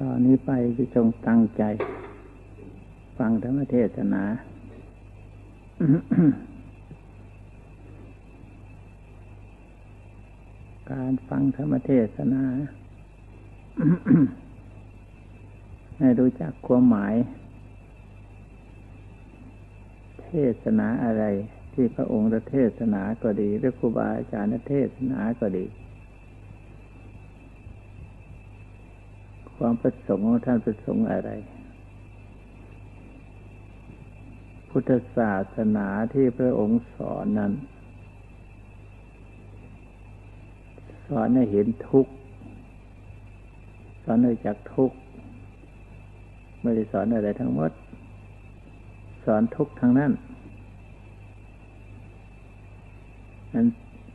ตอนนี้ไปจะจงตั้งใจ ฟังธรรมเทศนา การฟังธรรมเทศนา ให้รู้จักความหมาย เทศนาอะไรที่พระองค์เทศนาก็ดี หรือครูบาอาจารย์เทศนาก็ดี ความประสงค์ของท่านประสงค์อะไร พุทธศาสนาที่พระองค์สอนนั้น สอนให้เห็นทุกข์ สอนให้จักทุกข์ไม่ได้สอนอะไรทั้งหมด สอนทุกข์ทั้งนั้นนั้น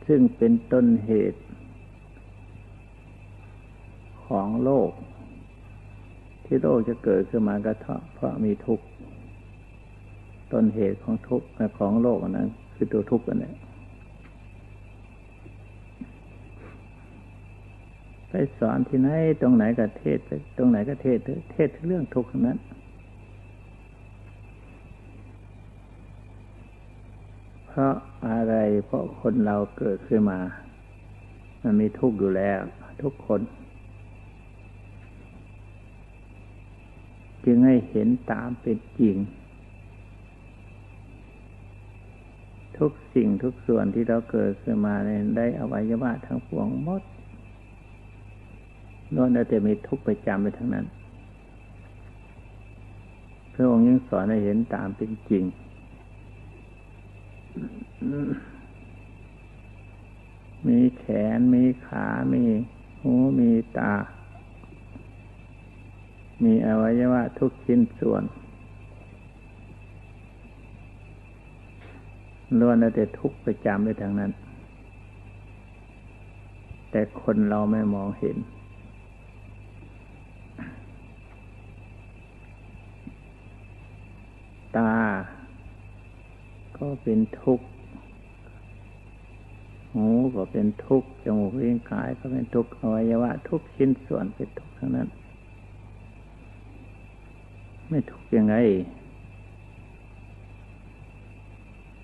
ซึ่งเป็นต้นเหตุของโลก ที่โลกจะเกิดขึ้นมากระทะเพราะมีทุกข์ต้นเหตุของทุกข์ของโลกนั้น คือตัวทุกข์นั่นแหละไปสอนที่ไหนตรงไหนก็เทศตรงไหนก็เทศเทศเรื่องทุกข์นั้น เพราะอะไรเพราะคนเราเกิดขึ้นมา มันมีทุกข์อยู่แล้ว ทุกคน จึงให้เห็นตามเป็นจริง ทุกสิ่งทุกส่วนที่เราเกิดขึ้นมาเนี่ยได้อวัยวะทั้งปวงหมดล้วนแต่มีทุกข์ประจำไปทั้งนั้นพระองค์ยังสอนให้เห็นตามเป็นจริง มีแขน มีขา มีหู มีตา มีอวัยวะทุกชิ้นส่วน ล้วนแต่ทุกประจำไปทางนั้น แต่คนเราไม่มองเห็น ตา ก็เป็นทุกข์ หูก็เป็นทุกข์ จมูกลิ้นกายก็เป็นทุกข์ อวัยวะทุกชิ้นส่วนเป็นทุกข์ทั้งนั้น ไม่ทุกข์ยังไง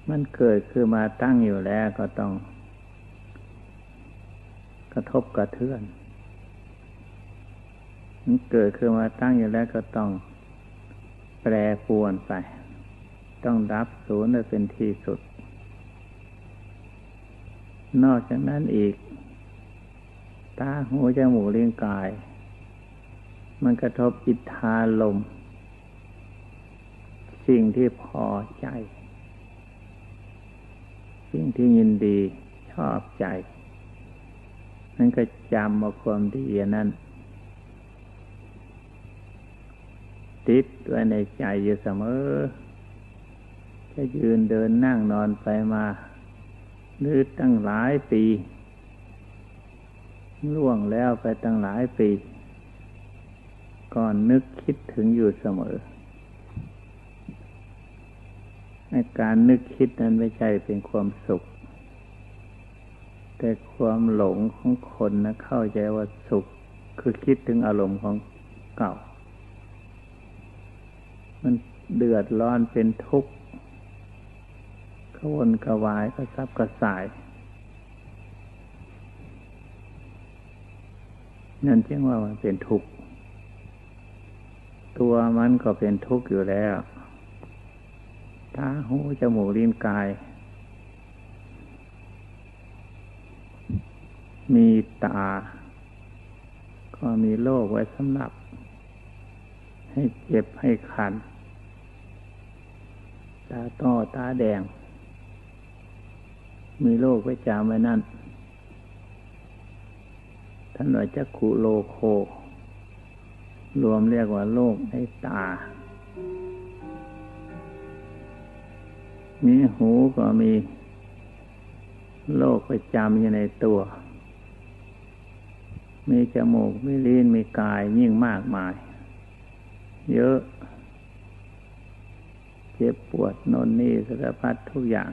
มันเกิดคือมาตั้งอยู่แล้วก็ต้อง กระทบกระเทือน มันเกิดคือมาตั้งอยู่แล้วก็ต้อง แปรปวนไป ต้องรับศูนย์เป็นที่สุด นอกจากนั้นอีก ตาหูจมูกลิ้นกาย มันกระทบอิทธาลม สิ่งที่พอใจ สิ่งที่ยินดีชอบใจ นั่นก็จำมาความดีนั้นติดไว้ในใจอยู่เสมอ จะยืนเดินนั่งนอนไปมาหรือตั้งหลายปี ล่วงแล้วไปตั้งหลายปี ก่อนนึกคิดถึงอยู่เสมอ การนึกคิดนั้นไม่ใช่เป็นความสุข แต่ความหลงของคนนะเข้าใจว่าสุข คือคิดถึงอารมณ์ของเก่า มันเดือดร้อนเป็นทุกข์ขวนกระวายกระซับกระสายนั่นจึงว่ามันเป็นทุกข์ ตัวมันก็เป็นทุกข์อยู่แล้ว ตาหูจมูกลิ้นกาย มีตา ก็มีโรคไว้สำหรับ ให้เจ็บให้คัน ตาต้อตาแดง มีโรคไว้จามไว้นั่นท่านว่าจักขุโลโค รวมเรียกว่าโรคในตา มีหูก็มีโรคประจำอยู่ในตัว มีจมูก มีลิ้น มีกายยิ่งมากมาย เยอะ เจ็บปวดนนนี่สารพัดทุกอย่าง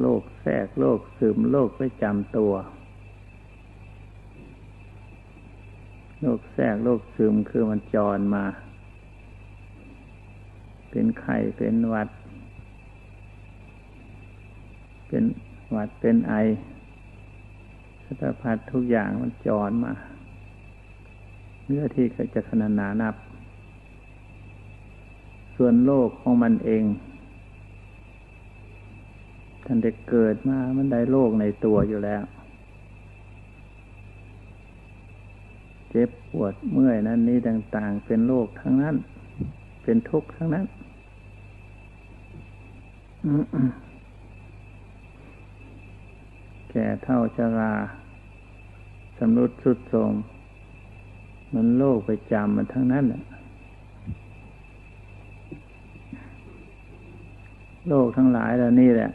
โรคแทรกโรคซึมโรคประจำตัว โรคแทรกโรคซึมคือมันจรมา เป็นไข้เป็นหวัด เป็นหวัดเป็นไอสารพัดทุกอย่างมันจรมาเนื้อที่จะขนานานับ ส่วนโลกของมันเองท่านได้เกิดมามันได้โลกในตัวอยู่แล้ว เจ็บปวดเมื่อยนั้นนี้ต่าง ๆ เป็นโลกทั้งนั้น เป็นทุกข์ทั้งนั้น แก่เท่าชราสำรุดสุดโทมมันโลกไปจำมันทั้งนั้นแหละโลกทั้งหลายแล้วนี่แหละ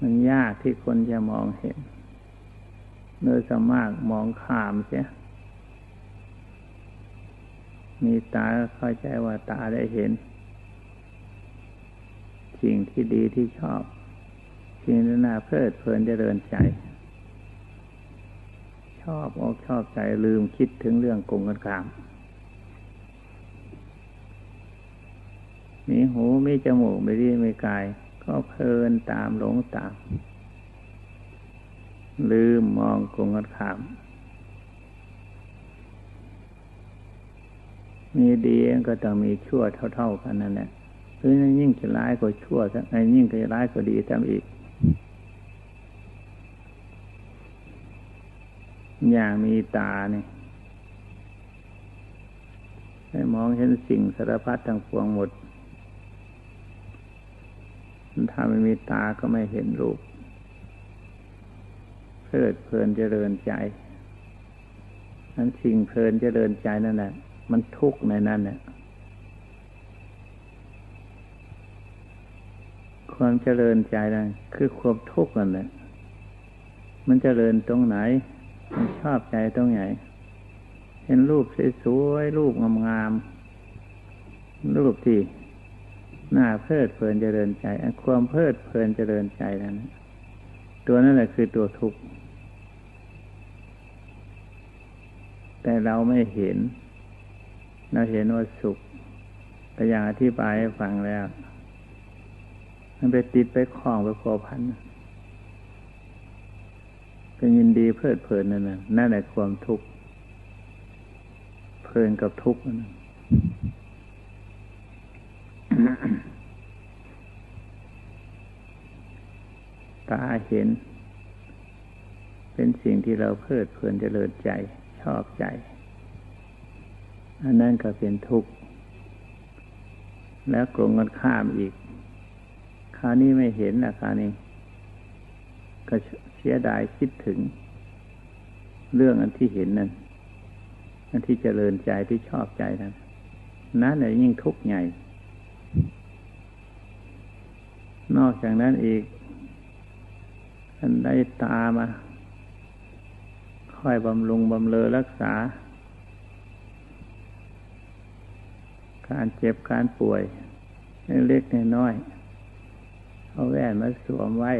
มันยากที่คนจะมองเห็นโดยสมากมองข้ามเสีย มีตาเข้าใจว่าตาได้เห็น สิ่งที่ดีที่ชอบ สิ่งที่น่าเพลิดเพลินจะเดินใจ ชอบอกชอบใจลืมคิดถึงเรื่องกงกันขามมีหูมีจมูกไม่ดีไม่กาย ก็เพลินตามหลงตาม ลืมมองกงกันขามมีดีก็ต้องมีชั่วเท่า ๆกันนั่นแหละ หรือยิ่งจะร้ายก็ชั่วไอ้ยิ่งจะร้ายก็ดีทำอีก อย่างมีตาเนี่ยให้มองเห็นสิ่งสารพัดทั้งปวงหมด ถ้าไม่มีตาก็ไม่เห็นรูป เพลิดเพลินเจริญใจนั้นสิ่งเพลินเจริญใจนั่นแหละมันทุกข์ในนั้นเนี่ย ความเจริญใจนั่นคือความทุกข์นั่นแหละมันเจริญตรงไหน มันชอบใจตรงไหน เห็นรูปสวยๆรูปงามๆรูปที่หน้าเพลิดเพลินเจริญใจความเพลิดเพลินเจริญใจนั้นตัวนั่นแหละคือตัวทุกข์แต่เราไม่เห็น เราเห็นว่าสุขแต่อย่างอธิบายให้ฟังแล้ว มันไปติดไปคล้องไปโคพันเป็นยินดีเพลิดเพลินนั่นน่ะนั่นแหละความทุกข์เพลินกับทุกข์นั่นตาเห็น เป็นสิ่งที่เราเพลิดเพลินเจริญใจ ชอบใจ อันนั้นก็เป็นทุกข์ แล้วกลงกันข้ามอีก ราวนี้ไม่เห็นนะคราวนี้ ก็เสียดายคิดถึง เรื่องอันที่เห็นนั้นอันที่เจริญใจที่ชอบใจนั้นนั่นแหละยิ่งทุกข์ใหญ่ นอกจากนั้นอีกท่านได้ตามาค่อยบำรุงบำเลอรักษา การเจ็บการป่วยเล็กๆน้อยๆ เอาแว่นมาสวมไว้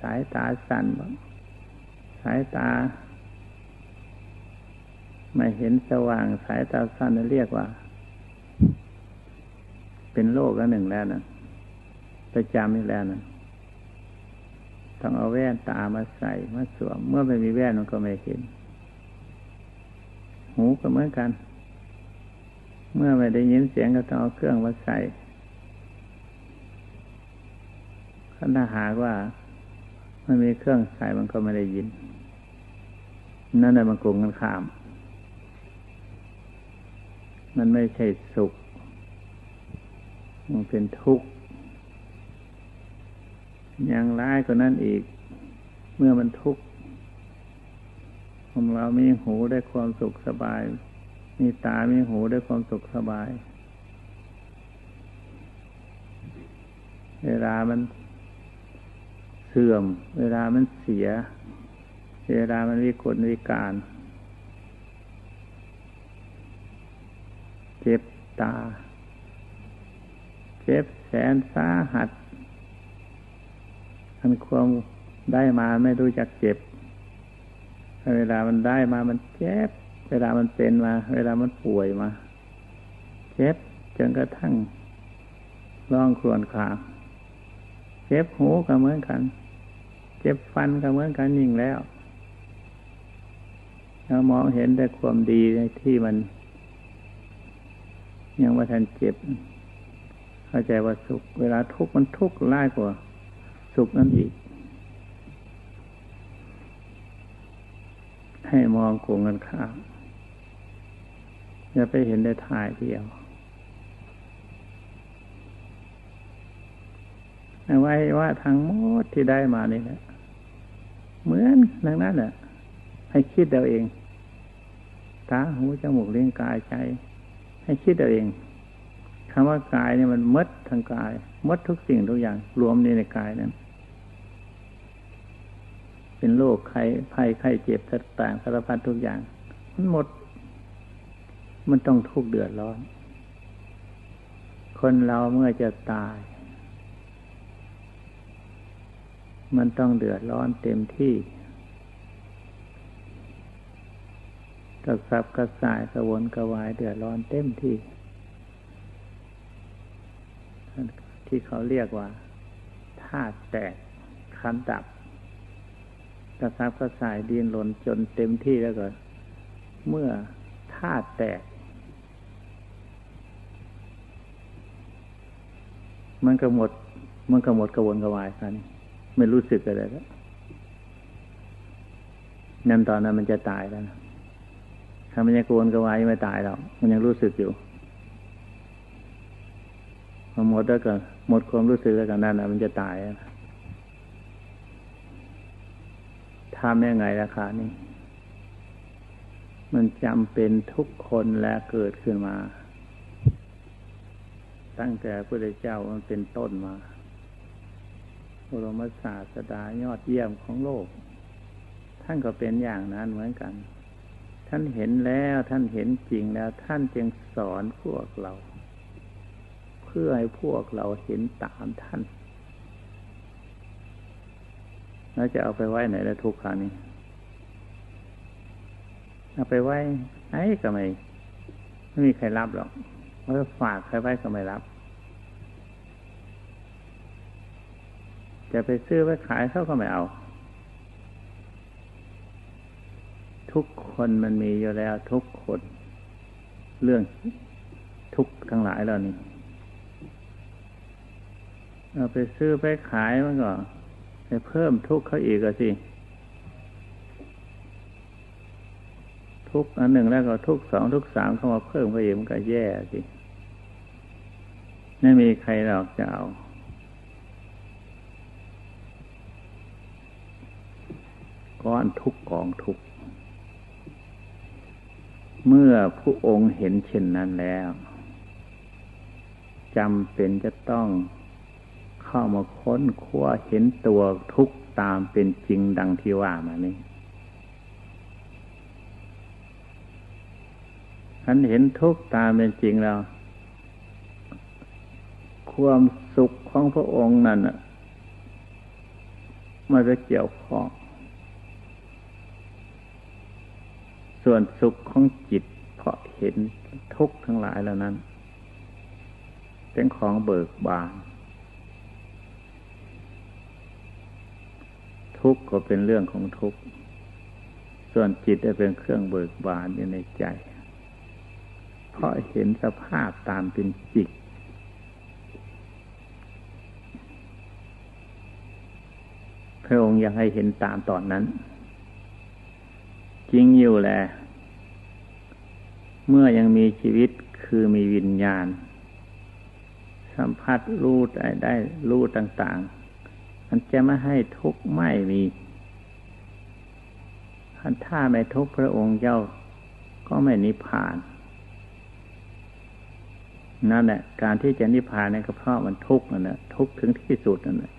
สายตาสั่นบ้างสายตา ไม่เห็นสว่าง สายตาสั้นเรียกว่า เป็นโรคแล้วหนึ่งแล้วนะประจำอีกแล้วนะต้องเอาแว่นตามาใส่มาสวม เมื่อไม่มีแว่นมันก็ไม่เห็น หูก็เหมือนกัน เมื่อไม่ได้ยินเสียงก็ต้องเอาเครื่องมาใส่ ถ้าหากว่ามันมีเครื่องใส่มันก็ไม่ได้ยิน นั่นแหละมันโกงกันข้าม มันไม่ใช่สุข มันเป็นทุกข์ย่างร้ายกว่านั้นอีก เมื่อมันทุกข์ของเรามีหูได้ความสุขสบาย มีตา มีหูได้ความสุขสบาย เวลามัน สื่อม เวลามันเสีย เวลามันวิกลวิการ เจ็บตา เจ็บแสนสาหัสมันความได้มาไม่รู้จักเจ็บ เวลามันได้มามันเจ็บ เวลามันเป็นมา เวลามันป่วยมา เจ็บจนกระทั่งร้องครวญครางเจ็บหูก็เหมือนกัน จ็บฟันก็เหมือนกันยิ่งแล้วเรามองเห็นแต่ความดีในที่มัน ยังว่าทันเจ็บ เข้าใจว่าสุข เวลาทุกข์มันทุกข์ร้ายกว่า สุขนั่นอีก ให้มองโกงกันข้ามอย่าไปเห็นได้ทายเดียวไว้ว่าทางหมดที่ได้มานี่แหละ เหมือนดังนั้นแหละให้คิดเอาเอง ตาหูจมูกเลี้ยงกายใจ ให้คิดเอาเองคำว่ากายเนี่ยมันมดทางกายมดทุกสิ่งทุกอย่าง รวมในในกายนั้น เป็นโรคไข้ภัยไข้เจ็บต่างสารพัดทุกอย่าง มันหมด มันต้องทุกข์เดือดร้อน คนเราเมื่อจะตาย มันต้องเดือดร้อนเต็มที่กระสับกระส่ายกระวนกระวายเดือดร้อนเต็มที่ ที่เขาเรียกว่าธาตุแตกคันดับกระซับกระส่ายดินหล่นจนเต็มที่แล้วก็ เมื่อธาตุแตก มันก็หมด มันก็หมดกระวนกระวายกัน ไม่รู้สึกอะไรแล้วนั่นตอนนั้นมันจะตายแล้วนะถ้ามันยังโกนกระวายไม่ตายหรอกมันยังรู้สึกอยู่พอหมดแล้วก็หมดความรู้สึกแล้วกันนั่นนะมันจะตายทำยังไงราคานี่มันจำเป็นทุกคนและเกิดขึ้นมา ตั้งแต่พระเจ้ามันเป็นต้นมา บรมศาสดายอดเยี่ยมของโลก ท่านก็เป็นอย่างนั้นเหมือนกัน ท่านเห็นแล้วท่านเห็นจริงแล้ว ท่านจึงสอนพวกเรา เพื่อให้พวกเราเห็นตามท่านแล้วจะเอาไปไว้ไหนแล้วทุกครานี้เอาไปไว้ไอ้ก็ไม่ไม่มีใครรับหรอกเพราะฝากใครไว้ก็ไม่รับ จะไปซื้อไปขายเขาก็ไม่เอา ทุกคนมันมีอยู่แล้วทุกคน เรื่องทุกทั้งหลายเหล่านี้เอาไปซื้อไปขายมันก็ไปเพิ่มทุกข์เขาอีกสิ ทุกอันหนึ่งแล้วก็ทุกสองทุกสามเข้ามาเพิ่มเขาอีกมันก็แย่สิ ไม่มีใครหรอกจะเอา ก้อนทุกกองทุก เมื่อผู้องค์เห็นเช่นนั้นแล้วจำเป็นจะต้องเข้ามาค้นคว้าเห็นตัวทุกตามเป็นจริงดังที่ว่ามานี้ท่านเห็นทุกตามเป็นจริงแล้ว ความสุขของพระองค์นั่นมันจะเกี่ยวข้อง ส่วนสุขของจิตเพราะเห็นทุกข์ทั้งหลายเหล่านั้น เป็นของเบิกบาน ทุกข์ก็เป็นเรื่องของทุกข์ ส่วนจิตจะเป็นเครื่องเบิกบานอยู่ในใจ เพราะเห็นสภาพตามเป็นจิตพระองค์อยากให้เห็นตามตอนนั้น ริงอยู่แหละเมื่อยังมีชีวิตคือมีวิญญาณ สัมผัสรู้ได้ได้รู้ต่าง ๆ มันจะไม่ให้ทุกข์ไม่มีถ้าไม่ทุกข์พระองค์เจ้าก็ไม่นิพพาน นั่นแหละการที่จะนิพพานนี่ก็เพราะมันทุกข์นั่นแหละทุกข์ถึงที่สุดนั่นแหละ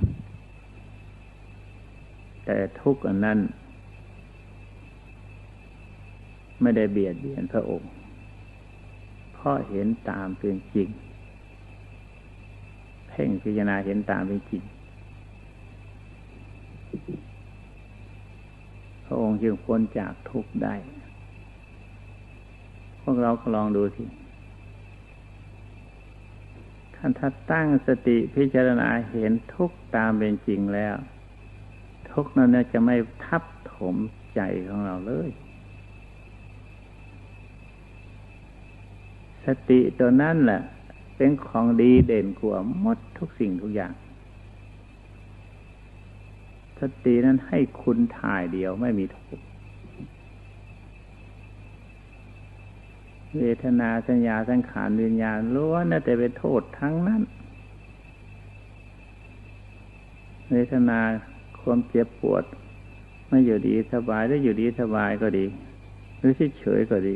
แต่ทุกข์อันนั้น ไม่ได้เบียดเบียนพระองค์เพราะเห็นตามเป็นจริง เพ่งพิจารณาเห็นตามเป็นจริง พระองค์จึงพ้นจากทุกข์ได้ พวกเราก็ลองดูสิท่านถ้าตั้งสติพิจารณาเห็นทุกตามเป็นจริงแล้ว ทุกนั้นจะไม่ทับถมใจของเราเลย สติตัวนั้นแหละเป็นของดีเด่นกว่าหมดทุกสิ่งทุกอย่าง สตินั้นให้คุณถ่ายเดียวไม่มีทุกเวทนาสัญญาสังขารวิญญาณล้วนแต่เป็นโทษทั้งนั้น เวทนาความเจ็บปวด ไม่อยู่ดีสบายได้อยู่ดีสบายก็ดี หรือเฉยก็ดี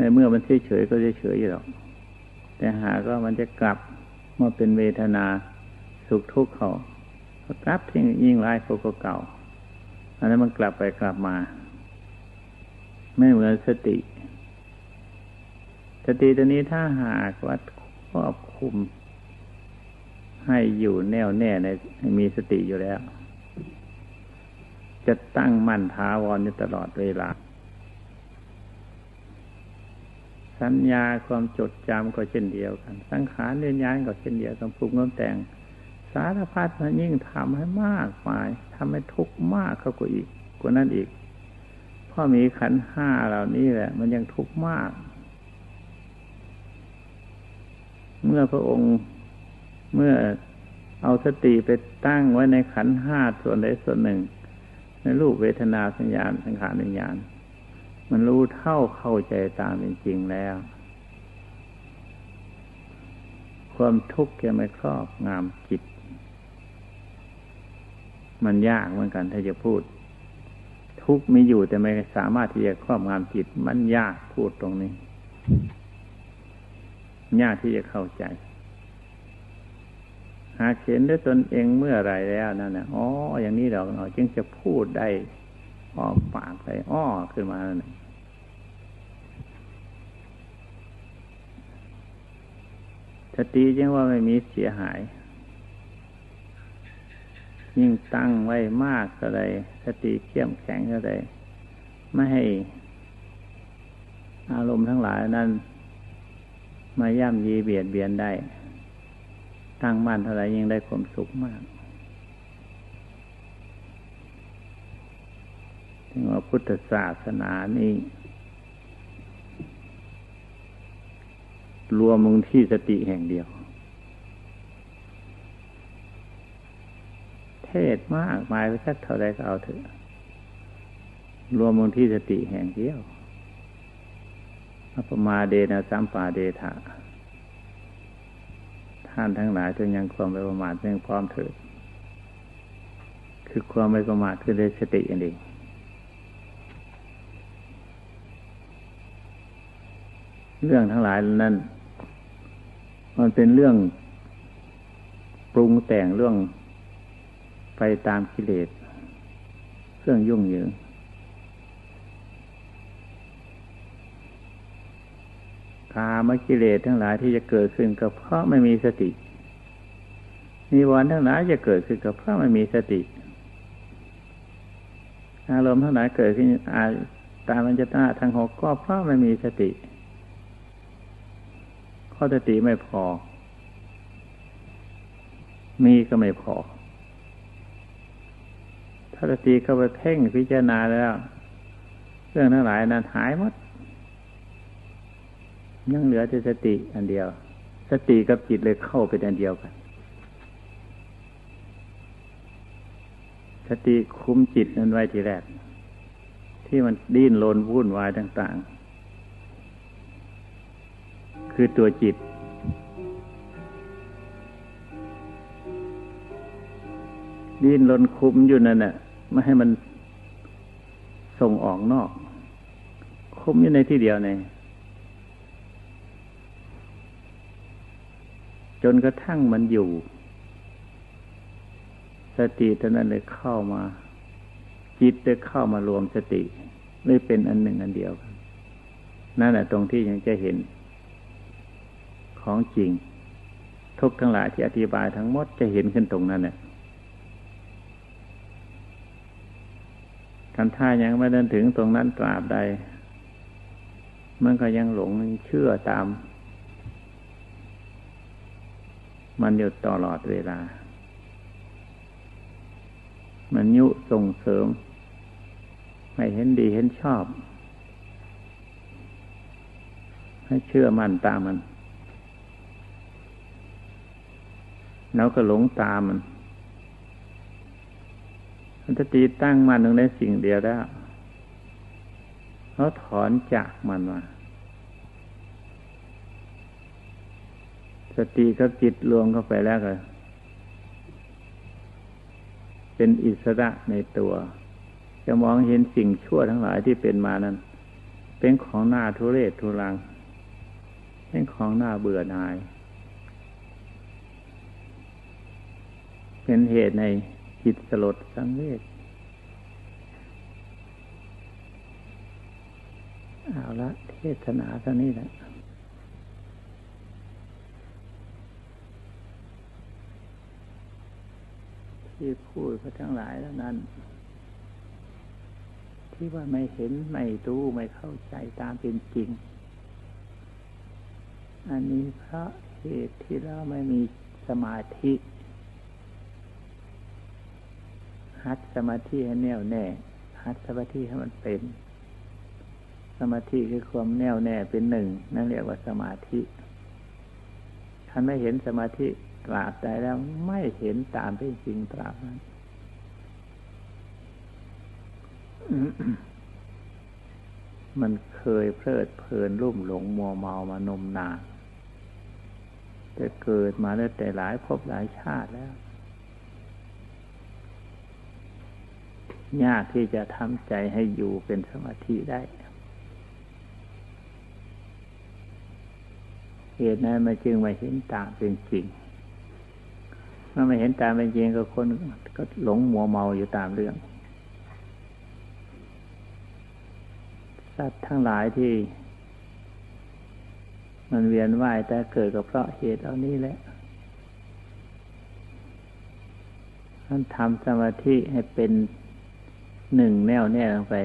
ในเมื่อมันเฉยๆก็เฉยๆอยู่หรอกแต่หากว่ามันจะกลับมาเป็นเวทนาสุขทุกข์เขากลับที่ยิ่งร้ายเขาก็เก่า อันนั้นมันกลับไปกลับมา ไม่เหมือนสติ สติตัวนี้ถ้าหากว่าครอบคุม ให้อยู่แน่วแน่ในมีสติอยู่แล้ว จะตั้งมั่นท้าวรอยู่ตลอดเวลา สัญญาความจดจำก็เช่นเดียวกัน สังขารเรียนย้ายก็เช่นเดียวกันปรุงน้แต่ง สารพัดมันยิ่งทำให้มากมายทำให้ทุกข์มากเข้ากว่าอีกกว่านั้นอีกพราะมีขันห้าเหล่านี้แหละ มันยังทุกข์มาก เมื่อพระองค์เมื่อเอาสติไปตั้งไว้ในขันห้าส่วนใดส่วนหนึ่ง ในรูปเวทนาสัญญาณสังขารวิญญาณ มันรู้เท่าเข้าใจตามเป็นจริงแล้ว ความทุกข์จะไม่ครอบงามจิต มันยากเหมือนกันถ้าจะพูด ทุกข์มีอยู่แต่ไม่สามารถที่จะครอบงามจิต มันยากพูดตรงนี้ยากที่จะเข้าใจ หากเห็นด้วยตนเองเมื่อไรแล้วนั่นนะอ๋ออย่างนี้เราเราจึงจะพูดได้ออกปากไปอ้อขึ้นมานั่น ติจึงว่าไม่มีเสียหาย ยิ่งตั้งไว้มากเท่าไรสติเข้มแข็งเท่าไรไม่ให้อารมณ์ทั้งหลายนั้น มาย่ำยีเบียดเบียนได้ ตั้งมั่นเท่าไรยิ่งได้ความสุขมากถึงว่าพุทธศาสนานี้ รวมลงที่สติแห่งเดียว เทศมากมายไปสักเท่าไรก็เอาเถอะ รวมลงที่สติแห่งเดียวอัปมาเดนะสัมปาเดธาท่านทั้งหลายจงยังความไม่ประมาทเรื่องพร้อมเถิด คือความไม่ประมาทคือได้สติอันเองเรื่องทั้งหลายนั้น มันเป็นเรื่องปรุงแต่งเรื่องไปตามกิเลสเรื่องยุ่งเหยิงกามกิเลสทั้งหลายที่จะเกิดขึ้นก็เพราะไม่มีสตินิวรณ์ทั้งหลายจะเกิดขึ้นก็เพราะไม่มีสติ อารมณ์ทั้งหลายเกิดขึ้นอาตามัญจตาทางหกก็เพราะไม่มีสติ ข้อสติไม่พอ มีก็ไม่พอ ถ้าสติเข้าไปเพ่งพิจารณาแล้ว เรื่องทั้งหลายนั้นหายหมดยังเหลือแต่สติอันเดียว สติกับจิตเลยเข้าเป็นอันเดียวกัน สติคุมจิตนั้นไว้ทีแรก ที่มันดิ้นรนวุ่นวายต่าง ๆ คือตัวจิต ดิ้นรนคุมอยู่นั่นน่ะไม่ให้มันส่งออกนอก คุมอยู่ในที่เดียวในจนกระทั่งมันอยู่ สติเท่านั้นเลยเข้ามา จิตได้เข้ามารวมสติเลยเป็นอันหนึ่งอันเดียว นั่นแหละตรงที่ยังจะเห็น ของจริง ทุกทั้งหลายที่อธิบายทั้งหมดจะเห็นขึ้นตรงนั้นเนี่ยกันท่ายังไม่เดินถึงตรงนั้นตราบใด มันก็ยังหลงเชื่อตาม มันอยู่ตลอดเวลา มันยุส่งเสริม ให้เห็นดีเห็นชอบ ให้เชื่อมันตามมัน แล้วก็หลงตามมันมันจะตีตั้งมันลงในสิ่งเดียวแล้วเขาถอนจากมันมาสติกับจิตรวมเข้าไปแล้วก็เป็นอิสระในตัว จะมองเห็นสิ่งชั่วทั้งหลายที่เป็นมานั้น เป็นของหน้าทุเรศทุรัง เป็นของหน้าเบื่อหน่าย เป็นเหตุในจิตสลดสังเวชเอาละเทศนาเท่านี้แหละที่พูดพระทั้งหลายแล้วนั้น ที่ว่าไม่เห็น ไม่รู้ไม่เข้าใจตามเป็นจริง อันนี้เพราะเหตุที่เราไม่มีสมาธิ หัดสมาธิให้แน่วแน่หัดสมาธิให้มันเป็น สมาธิคือความแน่วแน่เป็นหนึ่งนั่นเรียกว่าสมาธิท่านไม่เห็นสมาธิตราบใดแล้วไม่เห็นตามเป็นจริงตราบนั้นมันเคยเพลิดเพลินรุ่มหลงมัวเมามานมนานแต่เกิดมาแล้วแต่หลายภพหลายชาติแล้ว ยากที่จะทำใจให้อยู่เป็นสมาธิได้เหตุนั้นมาจึงมาเห็นตามเป็นจริง เมื่อไม่เห็นตามเป็นจริงก็คนก็หลงมัวเมาอยู่ตามเรื่อง สัตว์ทั้งหลายที่ มันเวียนว่ายแต่เกิดก็เพราะเหตุเหล่านี้แหละท่านทำสมาธิให้เป็น หนึ่งแน่วแน่ลงไป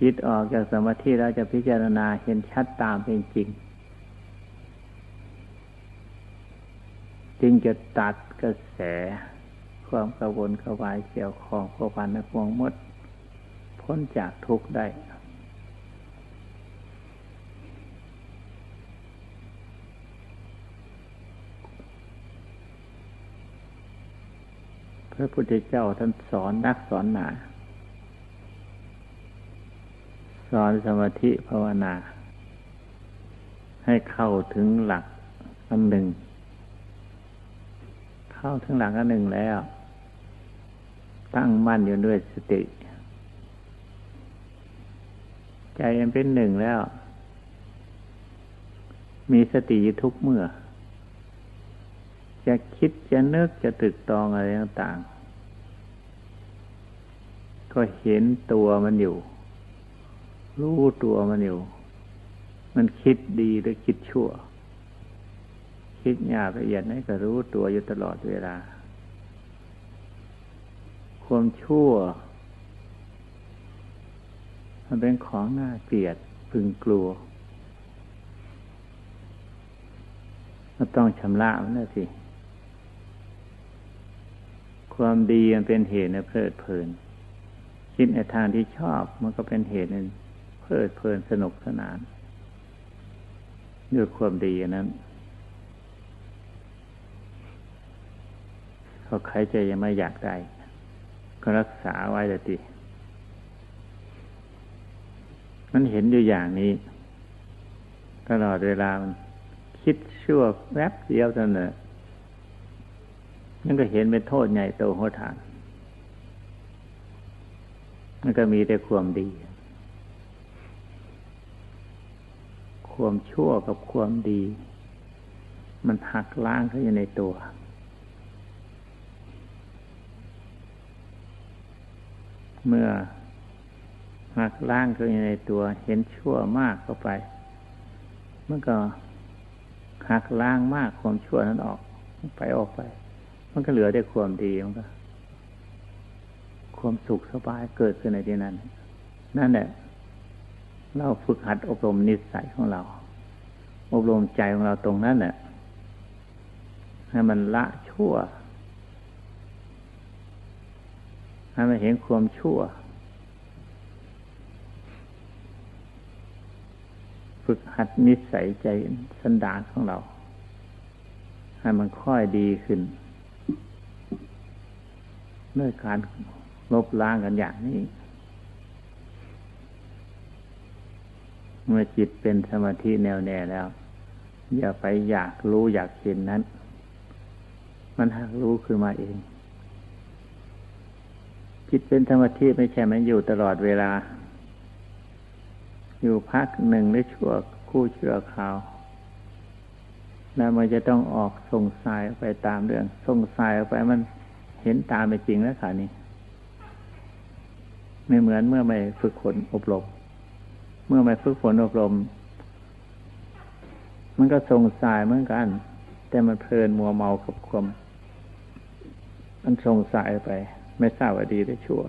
จิตออกจากสมาธิแล้วจะพิจารณาเห็นชัดตามเป็นจริง จึงจะตัดกระแส ความกระวนกระวายเกี่ยวของพวพันในพวงมด พ้นจากทุกข์ได้ พ ระพุทธเจ้าท่านสอนนักสอนหนา สอนสมาธิภาวนา ให้เข้าถึงหลักอันหนึ่ง เข้าถึงหลังอันหนึ่งแล้ว ตั้งมั่นอยู่ด้วยสติ ใจมันเป็นหนึ่งแล้ว มีสติทุกเมื่อจะคิดจะนึกจะตึกตองอะไรต่าง ก็เห็นตัวมันอยู่ รู้ตัวมันอยู่ มันคิดดีหรือคิดชั่ว คิดหยากละเอียดนั้นก็รู้ตัวอยู่ตลอดเวลา ความชั่ว มันเป็นของน่าเกลียดพึงกลัวมันต้องชำระมันนะสิ ความดีมันเป็นเหตุในเพลิดเพลิน คิดในทางที่ชอบมันก็เป็นเหตุในเพลิดเพลินสนุกสนานด้วยความดีนั้นพราะใครจยังไม่อยากได้ก็รักษาไว้แต่ติมันเห็นอยู่อย่างนี้ ตลอดเวลามันคิดชั่วแวบเดียวเท่านั้นนั่นก็เห็นเป็นโทษใหญ่โตโหดฐาน มันก็มีแต่ความดี ความชั่วกับความดี มันหักล้างเข้าอยู่ในตัว เมื่อหักล้างเข้าในตัว เห็นชั่วมากเข้าไป มันก็หักล้างมากความชั่วนั้นออก ไปออกไป มันก็เหลือได้ความดีมันก็ ความสุขสบายเกิดขึ้นในที่นั้น นั่นแหละ เราฝึกหัดอบรมนิสัยของเรา อบรมใจของเราตรงนั้นแหละให้มันละชั่ว ให้มันเห็นความชั่ว ฝึกหัดนิสัยใจสันดานของเรา ให้มันค่อยดีขึ้นด้วยการ ลบล้างกันอย่างนี้ เมื่อจิตเป็นสมาธิแน่วแน่แล้ว อย่าไปอยากรู้อยากเห็นนั้น มันหากรู้ขึ้นมาเอง จิตเป็นสมาธิไม่ใช่มันอยู่ตลอดเวลา อยู่พักหนึ่งหรือชั่วคู่ชื่อข่าวแล้วมันจะต้องออกส่งสายไปตามเรื่องส่งสายออกไปมันเห็นตามไปจริงแล้วค่ะนี่ ไม่เหมือนเมื่อไม่ฝึกฝนอบรม เมื่อไม่ฝึกฝนอบรม มันก็ทรงสายเหมือนกัน แต่มันเพลินมัวเมากับความมันทรงสายไป ไม่ทราบว่าดีหรือชั่ว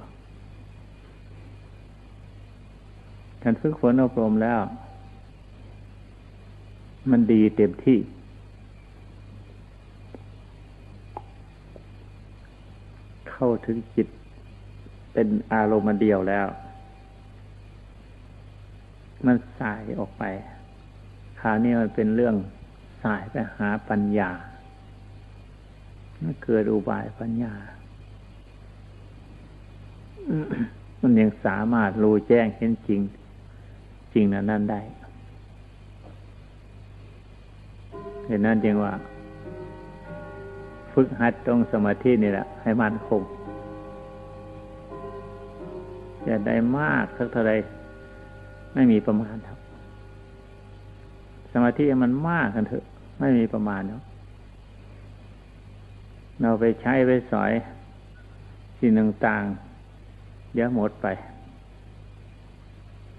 การฝึกฝนอบรมแล้ว มันดีเต็มที่ เข้าถึงจิต เป็นอารมณ์เดียวแล้ว มันสายออกไป คราวนี้มันเป็นเรื่องสายไปหาปัญญามันเกิดอุบายปัญญา มันยังสามารถรู้แจ้งเห็นจริง จริงนั้นนั่นได้เห็นนั่นจึงว่า ฝึกหัดตรงสมาธินี่แหละ ให้มันคง จะได้มากสักเท่าไรไม่มีประมาณครับ สมาธิมันมากกันเถอะ ไม่มีประมาณเนาะเราไปใช้ไปสอยสิ่งต่างๆเดี๋ยวหมดไป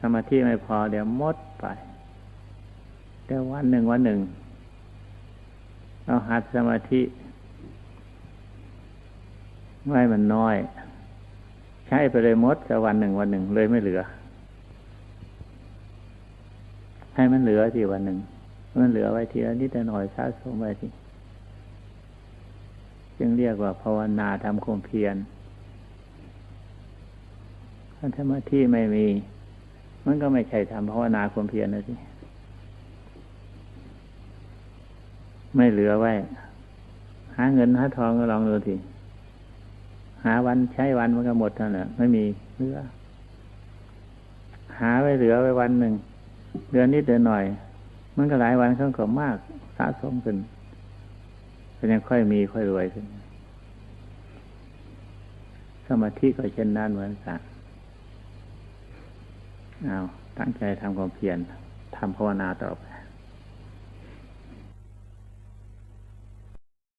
สมาธิไม่พอเดี๋ยวหมดไปแต่วันหนึ่งวันหนึ่ง เราหัดสมาธิไม่มันน้อย ใช้ไปเลยมดแต่วันหนึ่งวันหนึ่งเลยไม่เหลือ ให้มันเหลือทีวันหนึ่งมันเหลือไว้ทีละนิดหน่อยสะสมไว้ทีจึงเรียกว่าภาวนาทำความเพียรถ้าสมาธิไม่มี มันก็ไม่ใช่ทำภาวนาความเพียรนะสิไม่เหลือไว้ หาเงินหาทองก็ลองดูที หาวันใช้วันมันก็หมดเท่านั้นไม่มีเหลือ หาไว้เหลือไว้วันหนึ่งเดือนนิดเดือนหน่อย มันก็หลายวันเขาก็มากสะสมขึ้นก็ยังค่อยมีค่อยรวยขึ้น สมาธิก็เช่นนั้นเหมือนกันเอาตั้งใจทำความเพียรทำภาวนาต่อไป